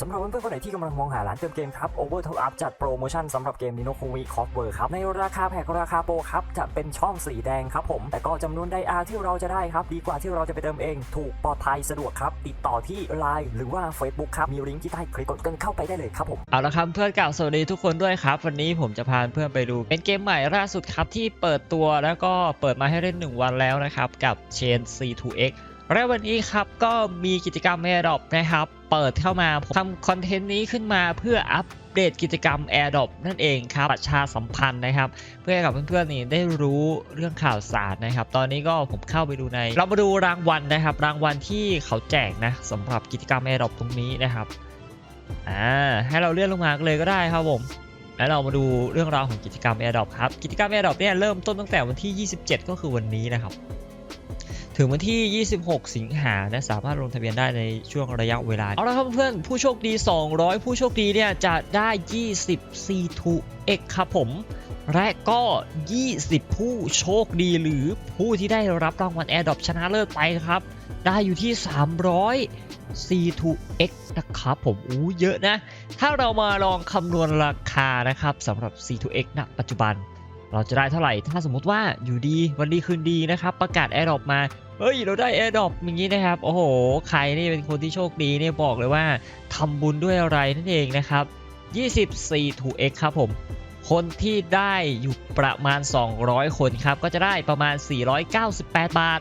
สำหรับเพื่อนๆคนไหนที่กำลังมองหาร้านเติมเกมครับ Over Top Up จัดโปรโมชั่นสำหรับเกม Nino Kumi c o f f w o r ครับ ในราคาแพ็กราคาโปรครับ จะเป็นช่องสีแดงครับผม แต่ก็จำนวนไดอาร์ที่เราจะได้ครับ ดีกว่าที่เราจะไปเติมเอง ถูกปลอดภัยสะดวกครับ ติดต่อที่ Line หรือว่า Facebook ครับ มีลิงก์ที่ใต้คลิปกดกันเข้าไปได้เลยครับผม เอาละครับเพื่อนเก่าสวัสดีทุกคนด้วยครับ วันนี้ผมจะพาเพื่อนไปดู เป็นเกมใหม่ล่าสุดครับที่เปิดตัวแล้วก็เปิดมาให้เล่น 1 วันแล้วนะครับกับ Chain C2X และวันนี้ครับก็มีกิจกรรม Airdrop นะครับ เปิดเข้ามาผมทำคอนเทนต์นี้ขึ้นมาเพื่ออัปเดตกิจกรรม Airdrop นั่นเองครับประชาสัมพันธ์นะครับ เพื่อให้กับเพื่อนๆนี่ได้รู้เรื่องข่าวสารนะครับ ตอนนี้ก็ผมเข้าไปดูใน เรามาดูรางวัลนะครับ รางวัลที่เขาแจกนะสำหรับกิจกรรม Airdrop ตรงนี้นะครับอ่าให้เราเลื่อนลงมาเลยก็ได้ครับผมแล้วเรามาดูเรื่องราวของกิจกรรม AirDrop ครับ กิจกรรม AirDrop เนี่ยเริ่มต้นตั้งแต่วันที่ 27 ก็คือวันนี้นะครับ ถึงวันที่ 26 สิงหานะสามารถลงทะเบียนได้ในช่วงระยะเวลา เอาละครับเพื่อนผู้โชคดี 200 ผู้โชคดีเนี่ยจะได้ 20 C2X ครับผม และก็ 20 ผู้โชคดีหรือผู้ที่ได้รับรางวัล AirDrop ชนะเลิศไปครับ ได้อยู่ที่ 300 C2X นะครับผมอู้เยอะนะ ถ้าเรามาลองคำนวณราคานะครับสำหรับ C2X ณปัจจุบันเราจะได้เท่าไหร่ ถ้าสมมติว่าอยู่ดีวันดีคืนดีนะครับ ประกาศ AirDrop มา เฮ้ยเราได้ AirDrop อย่างนี้นะครับ โอ้โห ใครนี่เป็นคนที่โชคดีเนี่ยบอกเลยว่าทำบุญด้วยอะไรนั่นเองนะครับ20 C2X ครับผม คนที่ได้อยู่ประมาณ 200 คนครับ ก็จะได้ประมาณ 498 บาท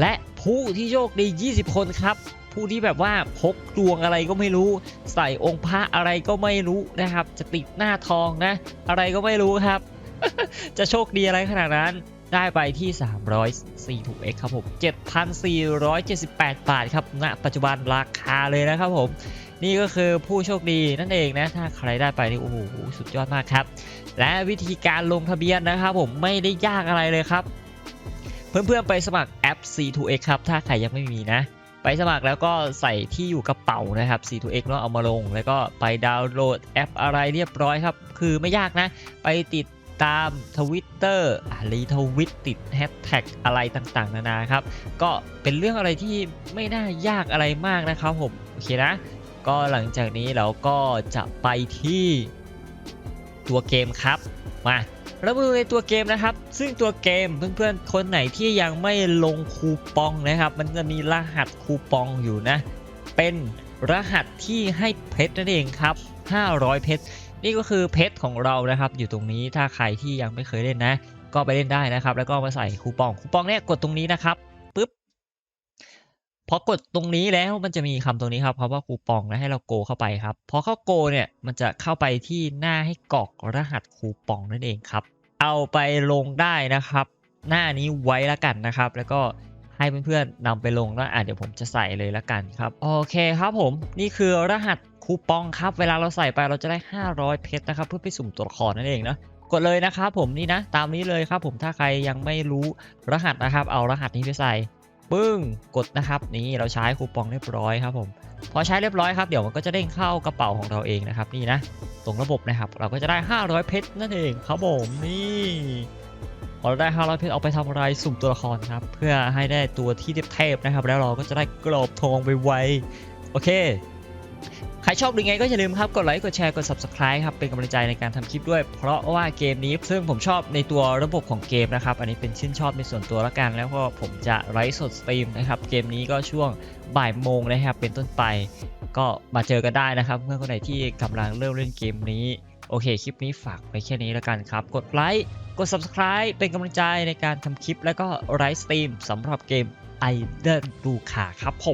และผู้ที่โชคดี 20 คนครับ ผู้ที่แบบว่าพกดวงอะไรก็ไม่รู้ ใส่องค์พระอะไรก็ไม่รู้นะครับ จะติดหน้าทองนะ อะไรก็ไม่รู้ครับ จะโชคดีอะไรขนาดนั้น ได้ไปที่300 C2X ครับผม 7,478 บาทครับณปัจจุบันราคาเลยนะครับผม นี่ก็คือผู้โชคดีนั่นเองนะ ถ้าใครได้ไปนี่โอ้โหสุดยอดมากครับ และวิธีการลงทะเบียนนะครับผมไม่ได้ยากอะไรเลยครับ เพื่อนๆไปสมัครแอป C2X ครับ ถ้าใครยังไม่มีนะ ไปสมัครแล้วก็ใส่ที่อยู่กระเป๋านะครับ C2X แล้วเอามาลง แล้วก็ไปดาวน์โหลดแอปอะไรเรียบร้อยครับ คือไม่ยากนะ ไปติด ตาม Twitter รีทวิตติดแฮชแท็กอะไรต่างๆ นานาครับ ก็เป็นเรื่องอะไรที่ไม่น่ายากอะไรมากนะครับผม โอเคนะ ก็หลังจากนี้เราก็จะไปที่ตัวเกมครับ มาเรามาดูในตัวเกมนะครับ ซึ่งตัวเกมเพื่อนๆ คนไหนที่ยังไม่ลงคูปองนะครับ มันจะมีรหัสคูปองอยู่นะ เป็นรหัสที่ให้เพชรนั่นเองครับ 500 เพชร นี่ก็คือเพชรของเรานะครับอยู่ตรงนี้ถ้าใครที่ยังไม่เคยเล่นนะ ก็ไปเล่นได้นะครับ แล้วก็มาใส่คูปองคูปองเนี่ยกดตรงนี้นะครับปึ๊บพอกดตรงนี้แล้วมันจะมีคำตรงนี้ครับคำว่าคูปองนะให้เราโกเข้าไปครับพอเข้าโกเนี่ยมันจะเข้าไปที่หน้าให้กรอกรหัสคูปองนั่นเองครับ เอาไปลงได้นะครับ หน้านี้ไว้ละกันนะครับ แล้วก็ให้เพื่อนๆนำไปลงแล้วอะเดี๋ยวผมจะใส่เลยละกันครับโอเคครับผมนี่คือรหัส คูปองครับ เวลาเราใส่ไปเราจะได้ 500 เพชรนะครับ เพื่อไปสุ่มตัวละครนั่นเองนะกดเลยนะครับผมนี่นะ ตามนี้เลยครับผมถ้าใครยังไม่รู้รหัสนะครับ เอารหัสนี้ไปใส่ปึ้งกดนะครับนี่เราใช้คูปองเรียบร้อยครับผมพอใช้เรียบร้อยครับเดี๋ยวมันก็จะเด้งเข้ากระเป๋าของเราเองนะครับนี่นะตรงระบบนะครับ เราก็จะได้ 500 เพชรนั่นเองครับผมนี่พอเราได้ 500 เพชรเอาไปทำอะไรสุ่มตัวละครครับ เพื่อให้ได้ตัวที่เทพนะครับ แล้วเราก็จะได้กรอบทองไปไวโอเค ใครชอบหรือไงก็อย่าลืมครับ กดไลค์ กดแชร์ กด subscribe ครับ เป็นกำลังใจในการทำคลิปด้วย เพราะว่าเกมนี้ซึ่งผมชอบในตัวระบบของเกมนะครับ อันนี้เป็นชื่นชอบในส่วนตัวละกัน แล้วก็ผมจะไลฟ์สดสตรีมนะครับ เกมนี้ก็ช่วงบ่ายโมงนะครับ เป็นต้นไป ก็มาเจอกันได้นะครับเมื่อคนไหนที่กำลังเริ่มเล่นเกมนี้ โอเค คลิปนี้ฝากไปแค่นี้แล้วกันครับ กดไลค์ กด subscribe เป็นกำลังใจในการทำคลิป แล้วก็ไลฟ์สตรีมสำหรับเกม i d o l ดูขาครับผม